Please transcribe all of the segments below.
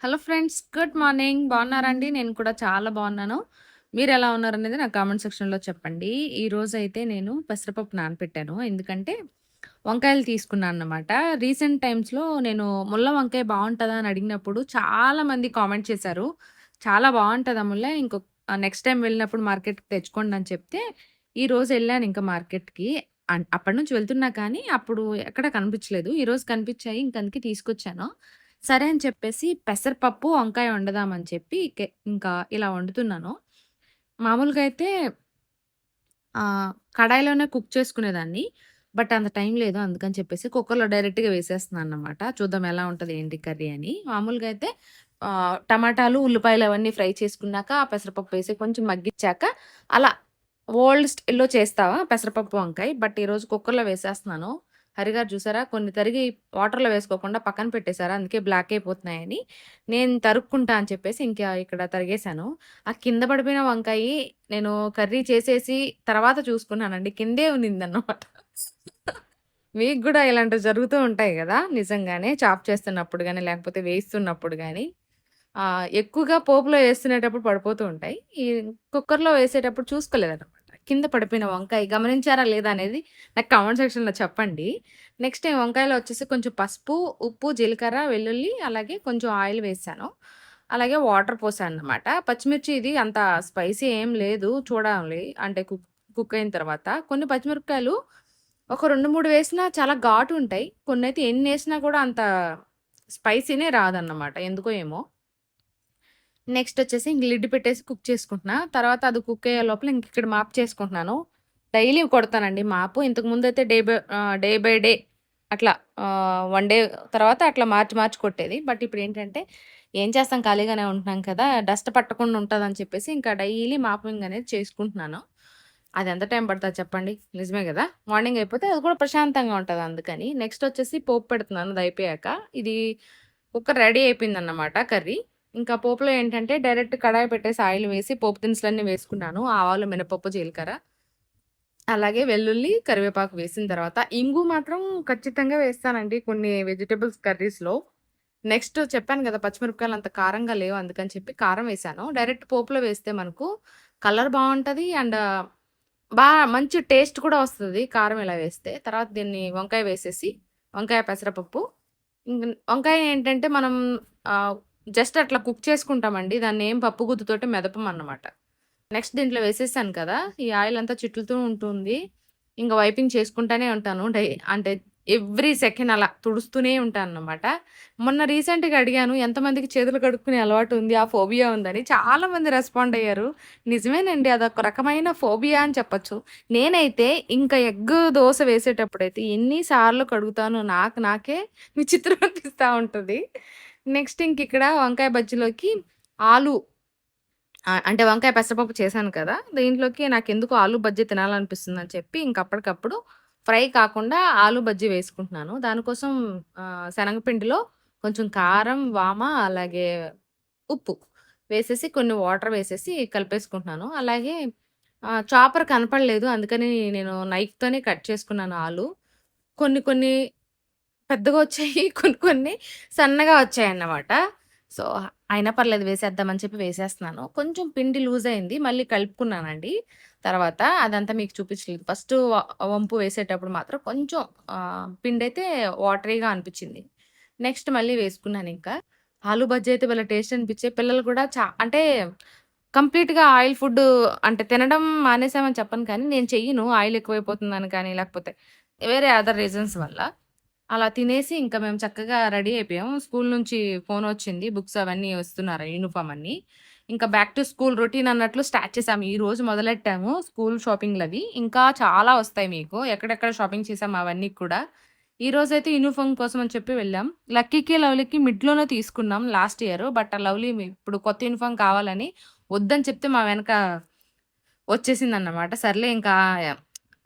Hello friends good morning. బాగున్నారండి? నేను కూడా చాలా బాగున్నాను. మీరు ఎలా ఉన్నారనేది నా కామెంట్ సెక్షన్లో చెప్పండి. ఈరోజు అయితే నేను పెసరపప్పు నానపెట్టాను. ఎందుకంటే వంకాయలు తీసుకున్నాను అన్నమాట. రీసెంట్ టైమ్స్లో నేను ముల్ల వంకాయ బాగుంటుందా అని అడిగినప్పుడు చాలా మంది కామెంట్ చేశారు. చాలా బాగుంటుందా ముల్ల? ఇంకొక నెక్స్ట్ టైం వెళ్ళినప్పుడు మార్కెట్కి తెచ్చుకోండి అని చెప్తే ఈరోజు వెళ్ళాను ఇంకా మార్కెట్కి. అప్పటి నుంచి వెళ్తున్నా కానీ అప్పుడు ఎక్కడ కనిపించలేదు. ఈరోజు కనిపించాయి. ఇంక అందుకే తీసుకొచ్చాను. సరే అని చెప్పేసి పెసరపప్పు, వంకాయ వండుదామని చెప్పి ఇంకా ఇలా వండుతున్నాను. మామూలుగా అయితే కడాయిలోనే కుక్ చేసుకునేదాన్ని. బట్ అంత టైం లేదు. అందుకని చెప్పేసి కుక్కర్‌లో డైరెక్ట్‌గా వేసేస్తున్నాను అనమాట చూద్దాం ఎలా ఉంటుంది ఏంటి కర్రీ అని. మామూలుగా అయితే టమాటాలు, ఉల్లిపాయలు అవన్నీ ఫ్రై చేసుకున్నాక ఆ పెసరపప్పు వేసి కొంచెం మగ్గించాక అలా ఓల్డ్ స్టైల్‌లో చేస్తావా పెసరపప్పు, వంకాయ. బట్ ఈరోజు కుక్కర్‌లో వేసేస్తున్నాను. హరిగారు చూసారా కొన్ని తరిగి వాటర్‌లో వేసుకోకుండా పక్కన పెట్టేశారా అందుకే బ్లాక్ అయిపోతున్నాయని. నేను తరుక్కుంటా అని చెప్పేసి ఇంకా ఇక్కడ తరిగేసాను. ఆ కింద పడిపోయిన వంకాయి నేను కర్రీ చేసేసి తర్వాత చూసుకున్నానండి. కిందే ఉన్నిందన్నమాట. మీకు కూడా ఇలాంటివి జరుగుతూ ఉంటాయి కదా నిజంగానే చాప్ చేస్తున్నప్పుడు కానీ లేకపోతే వేయిస్తున్నప్పుడు కానీ ఎక్కువగా పోపులో వేస్తునేటప్పుడు పడిపోతూ ఉంటాయి. ఈ కుక్కర్‌లో వేసేటప్పుడు చూసుకోలేదన్నమాట. కింద పడిపోయిన వంకాయ గమనించారా లేదా అనేది నాకు కామెంట్ సెక్షన్‌లో చెప్పండి. నెక్స్ట్ ఈ వంకాయలో వచ్చేసి కొంచెం పసుపు, ఉప్పు, జీలకర్ర, వెల్లుల్లి అలాగే కొంచెం ఆయిల్ వేసాను అలాగే వాటర్ పోసాను అనమాట పచ్చిమిర్చి ఇది అంత స్పైసీ ఏం లేదు. చూడాలి అంటే కుక్ కుక్ అయిన తర్వాత. కొన్ని పచ్చిమిరపకాయలు ఒక 2, 3 వేసినా చాలా ఘాటు ఉంటాయి. కొన్ని అయితే ఎన్ని వేసినా కూడా అంత స్పైసీనే రాదన్నమాట. ఎందుకో ఏమో! నెక్స్ట్ వచ్చేసి ఇంక లిడ్ పెట్టేసి కుక్ చేసుకుంటున్నా. తర్వాత అది కుక్ అయ్యే లోపల ఇంక ఇక్కడ మాప్ చేసుకుంటున్నాను. డైలీ కొడతానండి mop. ఇంతకుముందయితే day by day by day అట్లా వన్ డే తర్వాత అట్లా మార్చి మార్చి కొట్టేది. బట్ ఇప్పుడు ఏంటంటే ఏం చేస్తాం ఖాళీగానే ఉంటున్నాం కదా! డస్ట్ పట్టకుండా ఉంటుందని చెప్పేసి ఇంకా డైలీ మాపింగ్ అనేది చేసుకుంటున్నాను. అది ఎంత టైం పడుతుంది చెప్పండి? నిజమే కదా మార్నింగ్ అయిపోతే అది కూడా ప్రశాంతంగా ఉంటుంది అందుకని. నెక్స్ట్ వచ్చేసి పోపు పెడుతున్నాను అది అయిపోయాక ఇది కుక్కర్ రెడీ అయిపోయిందన్నమాట కర్రీ. ఇంకా పోపులో ఏంటంటే డైరెక్ట్ కడాయి పెట్టేసి ఆయిల్ వేసి పోపు దినుసులన్నీ వేసుకున్నాను. ఆవాలు, మినపప్పు, జీలకర్ర. అలాగే వెల్లుల్లి, కరివేపాకు వేసిన తర్వాత ఇంగు మాత్రం ఖచ్చితంగా వేస్తానండి కొన్ని వెజిటబుల్స్ కర్రీస్‌లో. నెక్స్ట్ చెప్పాను కదా పచ్చిమిరపకాయలు అంత కారంగా లేవు అందుకని చెప్పి కారం వేసాను డైరెక్ట్ పోపులో వేస్తే మనకు కలర్ బాగుంటుంది అండ్ బాగా మంచి టేస్ట్ కూడా వస్తుంది కారం ఇలా వేస్తే. తర్వాత దీన్ని వంకాయ వేసేసి వంకాయ, పెసరపప్పు ఇంక వంకాయ ఏంటంటే మనం జస్ట్ అట్లా కుక్ చేసుకుంటామండి. దాన్ని ఏం పప్పు గుత్తితోటి మెదపమన్నమాట. నెక్స్ట్ దీంట్లో వేసేసాను కదా! ఈ ఆయిల్ అంతా చిట్లుతూ ఉంటుంది. ఇంకా వైపింగ్ చేసుకుంటానే ఉంటాను. అంటే ఎవ్రీ సెకండ్ అలా తుడుస్తూనే ఉంటాను అన్నమాట మొన్న రీసెంట్‌గా అడిగాను ఎంతమందికి చేతులు కడుక్కునే అలవాటు ఉంది, ఆ ఫోబియా ఉందని. చాలామంది రెస్పాండ్ అయ్యారు. నిజమేనండి అదొక రకమైన ఫోబియా అని చెప్పొచ్చు. నేనైతే ఇంకా ఎగ్ దోశ వేసేటప్పుడైతే ఎన్నిసార్లు కడుగుతాను కడుగుతానో నాకు నాకే విచిత్రం అనిపిస్తూ ఉంటుంది నెక్స్ట్ ఇంకిక్కడ వంకాయ బజ్జీలోకి ఆలు అంటే వంకాయ పెసరపప్పు చేశాను కదా! దీంట్లోకి నాకు ఎందుకు ఆలు బజ్జీ తినాలనిపిస్తుందని చెప్పి ఇంక అప్పటికప్పుడు ఫ్రై కాకుండా ఆలు బజ్జీ వేసుకుంటున్నాను. దానికోసం శనగపిండిలో కొంచెం కారం, వామ అలాగే ఉప్పు వేసేసి కొన్ని వాటర్ వేసేసి కలిపేసుకుంటున్నాను. అలాగే చాపర్ కనపడలేదు. అందుకని నేను నైఫ్‌తోనే కట్ చేసుకున్నాను ఆలు. కొన్ని కొన్ని పెద్దగా వచ్చాయి. కొన్ని కొన్ని సన్నగా వచ్చాయి అన్నమాట సో, అయినా పర్లేదు వేసేద్దామని చెప్పి వేసేస్తున్నాను. కొంచెం పిండి లూజ్ అయింది. మళ్ళీ కలుపుకున్నానండి. తర్వాత అదంతా మీకు చూపించలేదు. ఫస్ట్ వంపు వేసేటప్పుడు మాత్రం కొంచెం పిండి అయితే వాటరీగా అనిపించింది. నెక్స్ట్ మళ్ళీ వేసుకున్నాను ఇంకా ఆలు బజ్జీ అయితే వాళ్ళ టేస్ట్ అనిపించే పిల్లలు కూడా చా అంటే కంప్లీట్‌గా ఆయిల్ ఫుడ్ అంటే తినడం మానేసామని చెప్పను కానీ నేను చెయ్యను. ఆయిల్ ఎక్కువైపోతుందని కానీ లేకపోతే వేరే అదర్ రీజన్స్ వల్ల. అలా తినేసి ఇంకా మేము చక్కగా రెడీ అయిపోయాం. స్కూల్ నుంచి ఫోన్ వచ్చింది బుక్స్ అవన్నీ వస్తున్నారు యూనిఫార్మ్ అన్ని ఇంకా బ్యాక్ టు స్కూల్ రొటీన్ అన్నట్లు స్టార్ట్ చేసాము. ఈరోజు మొదలెట్టాము స్కూల్ షాపింగ్‌లవి. ఇంకా చాలా వస్తాయి మీకు. ఎక్కడెక్కడ షాపింగ్ చేసాము అవన్నీ కూడా. ఈరోజైతే యూనిఫార్మ్ కోసం అని చెప్పి వెళ్ళాం. లక్కీకి, లవ్లీకి మిడ్‌లోనే తీసుకున్నాం లాస్ట్ ఇయర్. బట్ ఆ లవ్లీ ఇప్పుడు కొత్త యూనిఫామ్ కావాలని వద్దని చెప్తే మా వెనక వచ్చేసింది అన్నమాట సర్లే ఇంకా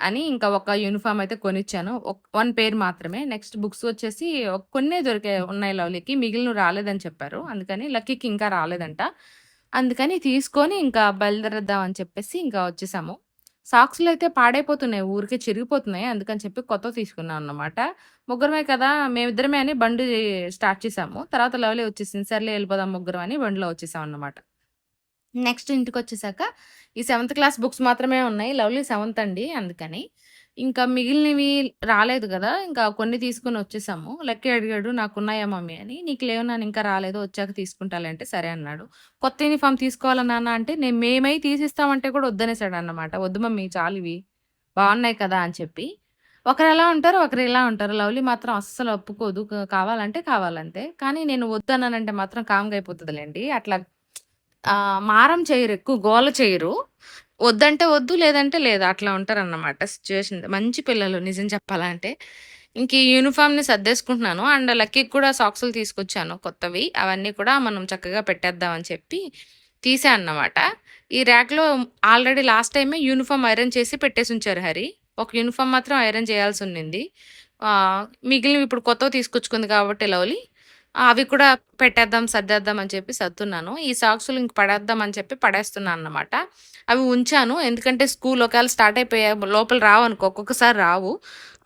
అని ఇంకా ఒక యూనిఫార్మ్ అయితే కొనిచ్చాను. వన్ పేర్ మాత్రమే. నెక్స్ట్ బుక్స్ వచ్చేసి కొన్నే దొరికే ఉన్నాయి లవ్లీకి. మిగిలిన రాలేదని చెప్పారు. అందుకని లక్కీకి ఇంకా రాలేదంట. అందుకని తీసుకొని ఇంకా బయలుదేరేద్దాం అని చెప్పేసి ఇంకా వచ్చేసాము. సాక్స్‌లయితే పాడైపోతున్నాయి. ఊరికే చిరిగిపోతున్నాయి. అందుకని చెప్పి కొత్త తీసుకున్నాం అన్నమాట. ముగ్గురమే కదా! మేమిద్దరమే అని బండి స్టార్ట్ చేసాము. తర్వాత లవ్లీ వచ్చేసింది. సర్లే వెళ్ళిపోదాం ముగ్గురం అని బండిలో వచ్చేసాం అనమాట నెక్స్ట్ ఇంటికి వచ్చేసాక ఈ సెవెంత్ క్లాస్ బుక్స్ మాత్రమే ఉన్నాయి. లవ్లీ సెవెంత్ అండి అందుకని. ఇంకా మిగిలినవి రాలేదు కదా ఇంకా కొన్ని తీసుకొని వచ్చేసాము. లెక్క అడిగాడు నాకున్నాయా మమ్మీ అని. నీకు లేవు నాన్న ఇంకా రాలేదు వచ్చాక తీసుకుంటాలంటే సరే అన్నాడు. కొత్త యూనిఫామ్ తీసుకోవాలా నాన్న అంటే నేను మేమై తీసిస్తామంటే కూడా వద్దనేసాడన్నమాట. వద్దు మమ్మీ చాలువి బాగున్నాయి కదా! అని చెప్పి. ఒకరు ఎలా ఉంటారు, ఒకరు ఇలా ఉంటారు. లవ్లీ మాత్రం అస్సలు ఒప్పుకోదు. కావాలంటే కావాలంతే. కానీ నేను వద్దన్నానంటే మాత్రం కామ్‌గా అయిపోతుందిలేండి అట్లా మారం చేయరు. ఎక్కువ గోల చేయరు. వద్దంటే వద్దు, లేదంటే లేదు. అట్లా ఉంటారన్నమాట సిచ్యువేషన్ మంచి పిల్లలు నిజం చెప్పాలంటే. ఇంక ఈ సర్దేసుకుంటున్నాను. అండ్ లక్కీకి కూడా సాక్సులు తీసుకొచ్చాను కొత్తవి. అవన్నీ కూడా మనం చక్కగా పెట్టేద్దాం అని చెప్పి తీసా అన్నమాట. ఈ ర్యాక్‌లో ఆల్రెడీ లాస్ట్ టైమే యూనిఫార్మ్ ఐరన్ చేసి పెట్టేసి ఉంచారు హరి. ఒక యూనిఫార్మ్ మాత్రం ఐరన్ చేయాల్సి ఉండింది మిగిలినవి ఇప్పుడు కొత్తవి తీసుకొచ్చుకుంది కాబట్టి లవ్లీ అవి కూడా పెట్టేద్దాం, సర్దేద్దాం అని చెప్పి సర్దున్నాను ఈ సాక్సులు ఇంక పడేద్దాం అని చెప్పి పడేస్తున్నాను అన్నమాట. అవి ఉంచాను. ఎందుకంటే స్కూల్ ఒకవేళ స్టార్ట్ అయిపోయాయి లోపల రావనుకో ఒక్కొక్కసారి రావు.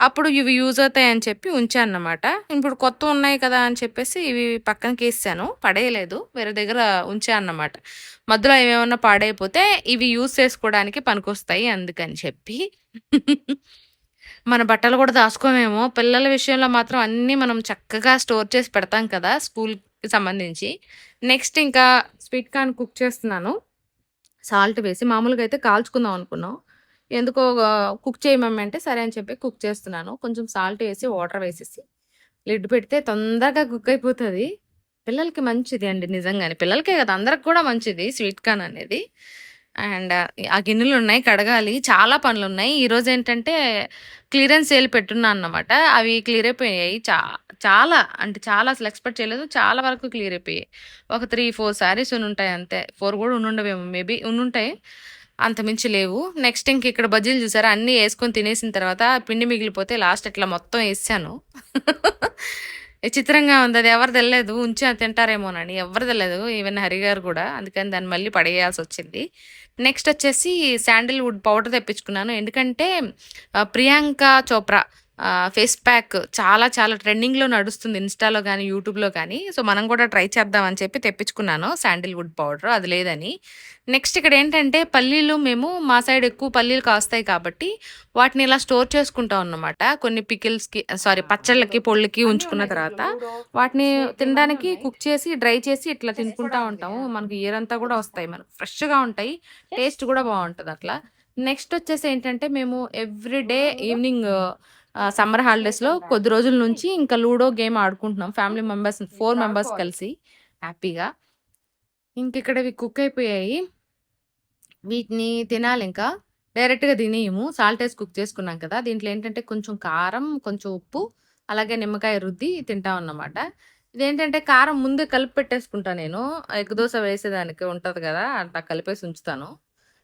అప్పుడు ఇవి యూజ్ అవుతాయని చెప్పి ఉంచాను అన్నమాట. ఇప్పుడు కొత్తవున్నాయి కదా! అని చెప్పేసి ఇవి పక్కనకి వేసాను పడేయలేదు. వేరే దగ్గర ఉంచాను అన్నమాట. మధ్యలో ఏమేమన్నా పాడైపోతే ఇవి యూజ్ చేసుకోవడానికి పనికొస్తాయి అందుకని చెప్పి. మన బట్టలు కూడా దాచుకోమేమో పిల్లల విషయంలో మాత్రం అన్నీ మనం చక్కగా స్టోర్ చేసి పెడతాం కదా! స్కూల్‌కి సంబంధించి. నెక్స్ట్ ఇంకా స్వీట్ కార్న్ కుక్ చేస్తున్నాను. సాల్ట్ వేసి మామూలుగా అయితే కాల్చుకుందాం అనుకున్నాం. ఎందుకో కుక్ చేయి అంటే సరే అని చెప్పి కుక్ చేస్తున్నాను. కొంచెం సాల్ట్ వేసి, వాటర్ వేసేసి లిడ్ పెడితే తొందరగా కుక్ అయిపోతుంది పిల్లలకి మంచిది అండి నిజంగానే. పిల్లలకే కదా అందరికి కూడా మంచిది స్వీట్ కార్న్ అనేది. అండ్ ఆ గిన్నెలు ఉన్నాయి కడగాలి. చాలా పనులు ఉన్నాయి ఈరోజు ఏంటంటే క్లియరెన్స్ సేల్ పెట్టున్నా అన్నమాట. అవి క్లియర్ అయిపోయాయి. చా చాలా అంటే చాలా అసలు ఎక్స్‌పెక్ట్ చేయలేదు. చాలా వరకు క్లియర్ అయిపోయాయి. ఒక 3, 4 శారీస్ ఉంటాయి అంతే. ఫోర్ కూడా ఉండుండవేమో మేబీ ఉండుంటాయి. అంతమించి లేవు. నెక్స్ట్ ఇంక ఇక్కడ బజ్జీలు చూసారా అన్నీ వేసుకొని తినేసిన తర్వాత పిండి మిగిలిపోతే లాస్ట్ ఇట్లా మొత్తం వేసాను విచిత్రంగా ఉంది. అది ఎవరు తెల్లేదు. ఉంచి తింటారేమోనని. ఎవరు తెలియదు ఈవెన్ హరి గారు కూడా. అందుకని దాన్ని మళ్ళీ పడేయాల్సి వచ్చింది నెక్స్ట్ వచ్చేసి శాండిల్‌వుడ్ పౌడర్ తెప్పించుకున్నాను. ఎందుకంటే ప్రియాంక చోప్రా ఫేస్ ప్యాక్ చాలా చాలా ట్రెండింగ్‌లో నడుస్తుంది ఇన్‌స్టాలో గానీ, యూట్యూబ్‌లో కానీ. సో, మనం కూడా ట్రై చేద్దాం అని చెప్పి తెప్పించుకున్నాను శాండిల్‌వుడ్ పౌడర్ అది లేదని. నెక్స్ట్ ఇక్కడ ఏంటంటే పల్లీలు మేము మా సైడ్ ఎక్కువ పల్లీలు కాస్తాయి కాబట్టి వాటిని ఇలా స్టోర్ చేసుకుంటాం అన్నమాట. కొన్ని పికిల్స్‌కి సారీ పచ్చళ్ళకి, పొళ్ళకి ఉంచుకున్న తర్వాత వాటిని తినడానికి కుక్ చేసి, డ్రై చేసి ఇట్లా తినుకుంటా ఉంటాము. మనకి ఇయర్ అంతా కూడా వస్తాయి. మనకు ఫ్రెష్‌గా ఉంటాయి. టేస్ట్ కూడా బావుంటది అట్లా. నెక్స్ట్ వచ్చేసి ఏంటంటే మేము ఎవ్రీ డే ఈవినింగ్ సమ్మర్ హాలిడేస్‌లో కొద్ది రోజుల నుంచి ఇంకా లూడో గేమ్ ఆడుకుంటున్నాం. ఫ్యామిలీ మెంబర్స్ 4 మెంబర్స్ కలిసి హ్యాపీగా. ఇంకిక్కడ ఇవి కుక్ అయిపోయాయి. వీటిని తినాలింకా. డైరెక్ట్‌గా తినేయము. సాల్ట్ ఏసి కుక్ చేసుకున్నాం కదా! దీంట్లో ఏంటంటే కొంచెం కారం, కొంచెం ఉప్పు, అలాగే నిమ్మకాయ రుద్ది తింటాం అన్నమాట. ఇదేంటంటే కారం ముందే కలిపి పెట్టేసుకుంటా నేను. ఎగ్ దోస వేసేదానికి ఉంటది కదా! అట్లా కలిపేసి ఉంచుతాను.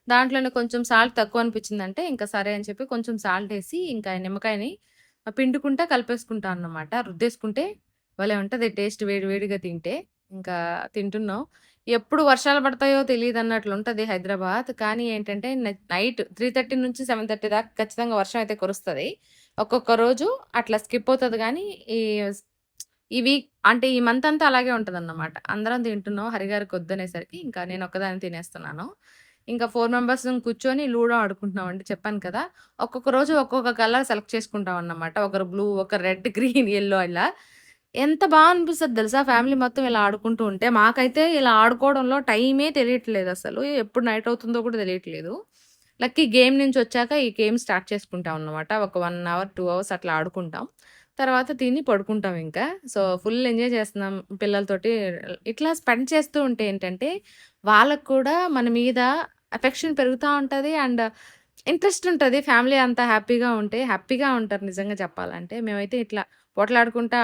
దాంట్లోనే కొంచెం సాల్ట్ తక్కువ అనిపించిందంటే ఇంకా సరే అని చెప్పి కొంచెం సాల్ట్ వేసి ఇంకా నిమ్మకాయని పిండుకుంటా కలిపేసుకుంటా అన్నమాట. రుద్దేసుకుంటే భలే ఉంటుంది టేస్ట్ వేడి వేడిగా తింటే. ఇంకా తింటున్నాం. ఎప్పుడు వర్షాలు పడతాయో తెలియదు అన్నట్లు ఉంటుంది హైదరాబాద్. కానీ ఏంటంటే నైట్ త్రీ థర్టీ నుంచి 7:30 దాకా ఖచ్చితంగా వర్షం అయితే కురుస్తుంది ఒక్కొక్క రోజు అట్లా స్కిప్ అవుతుంది కానీ ఈ ఈ వీక్ అంటే ఈ మంత్ అంతా అలాగే ఉంటదన్నమాట. అందరం తింటున్నాం. హరిగారికి వద్దనేసరికి ఇంకా నేను ఒక్కదాన్ని తినేస్తున్నాను. ఇంకా ఫోర్ మెంబర్స్ కూర్చొని లూడో ఆడుకుంటున్నామండి. చెప్పాను కదా! ఒక్కొక్క రోజు ఒక్కొక్క కలర్ సెలెక్ట్ చేసుకుంటాం అన్నమాట. ఒకరు బ్లూ, ఒకరు రెడ్, గ్రీన్, ఎల్లో ఇలా. ఎంత బాగా అనిపిస్తుంది తెలుసా! ఫ్యామిలీ మొత్తం ఇలా ఆడుకుంటూ ఉంటే. మాకైతే ఇలా ఆడుకోవడంలో టైమే తెలియట్లేదు అసలు ఎప్పుడు నైట్ అవుతుందో కూడా తెలియట్లేదు. లక్కీ గేమ్ నుంచి వచ్చాక ఈ గేమ్ స్టార్ట్ చేసుకుంటాం అన్నమాట. ఒక వన్ అవర్, టూ అవర్స్ అట్లా ఆడుకుంటాం. తర్వాత తిని పడుకుంటాం ఇంకా. సో, ఫుల్ ఎంజాయ్ చేస్తున్నాం పిల్లలతోటి. ఇట్లా స్పెండ్ చేస్తూ ఉంటే ఏంటంటే వాళ్ళకి కూడా మన మీద అఫెక్షన్ పెరుగుతా ఉంటది. అండ్ ఇంట్రెస్ట్ ఉంటది. ఫ్యామిలీ అంతా హ్యాపీగా ఉంటే హ్యాపీగా ఉంటారు నిజంగా చెప్పాలంటే. మేమైతే ఇట్లా పోట్లాడుకుంటా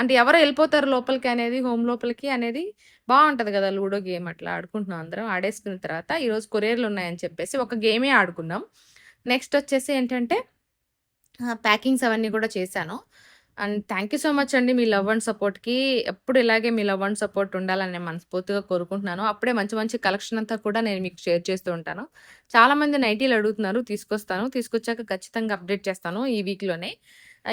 అంటే ఎవరో ఎళ్ళిపోతారు లోపలికి అనేది హోమ్ లోపలికి అనేది బావుంటది కదా! లూడో గేమ్ అట్లా ఆడుకుంటున్నాం అందరం. ఆడేసుకున్న తర్వాత ఈరోజు కొరియర్‌లున్నాయని చెప్పేసి ఒక గేమే ఆడుకున్నాం. నెక్స్ట్ వచ్చేసి ఏంటంటే ప్యాకింగ్స్ అవన్నీ కూడా చేశాను. And thank you so much అండి మీ లవ్ అండ్ సపోర్ట్‌కి. ఎప్పుడు ఇలాగే మీ లవ్ అండ్ సపోర్ట్ ఉండాలని నేను మనస్ఫూర్తిగా కోరుకుంటున్నాను. అప్పుడే మంచి మంచి కలెక్షన్ అంతా కూడా నేను మీకు షేర్ చేస్తూ ఉంటాను. చాలామంది నైటీలు అడుగుతున్నారు తీసుకొస్తాను. తీసుకొచ్చాక ఖచ్చితంగా అప్డేట్ చేస్తాను ఈ వీక్‌లోనే.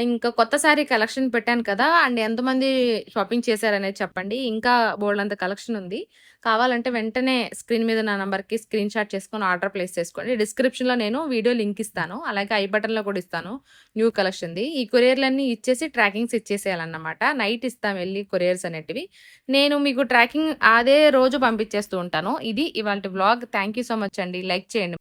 ఇంకా కొత్త సారీ కలెక్షన్ పెట్టాను కదా! అండ్ ఎంతమంది షాపింగ్ చేశారనేది చెప్పండి. ఇంకా బోలెడంత కలెక్షన్ ఉంది. కావాలంటే వెంటనే స్క్రీన్ మీద నా నెంబర్కి స్క్రీన్ షాట్ చేసుకొని ఆర్డర్ ప్లేస్ చేసుకోండి. డిస్క్రిప్షన్‌లో నేను వీడియో లింక్ ఇస్తాను. అలాగే ఐ బటన్‌లో కూడా ఇస్తాను న్యూ కలెక్షన్‌ది. ఈ కొరియర్‌లన్నీ ఇచ్చేసి ట్రాకింగ్స్ ఇచ్చేసేయాలన్నమాట. నైట్ ఇస్తాం వెళ్ళి కొరియర్స్ అనేటివి. నేను మీకు ట్రాకింగ్ అదే రోజు పంపించేస్తూ ఉంటాను. ఇది ఇవాళ vlog. Thank you so much అండి. లైక్ చేయండి.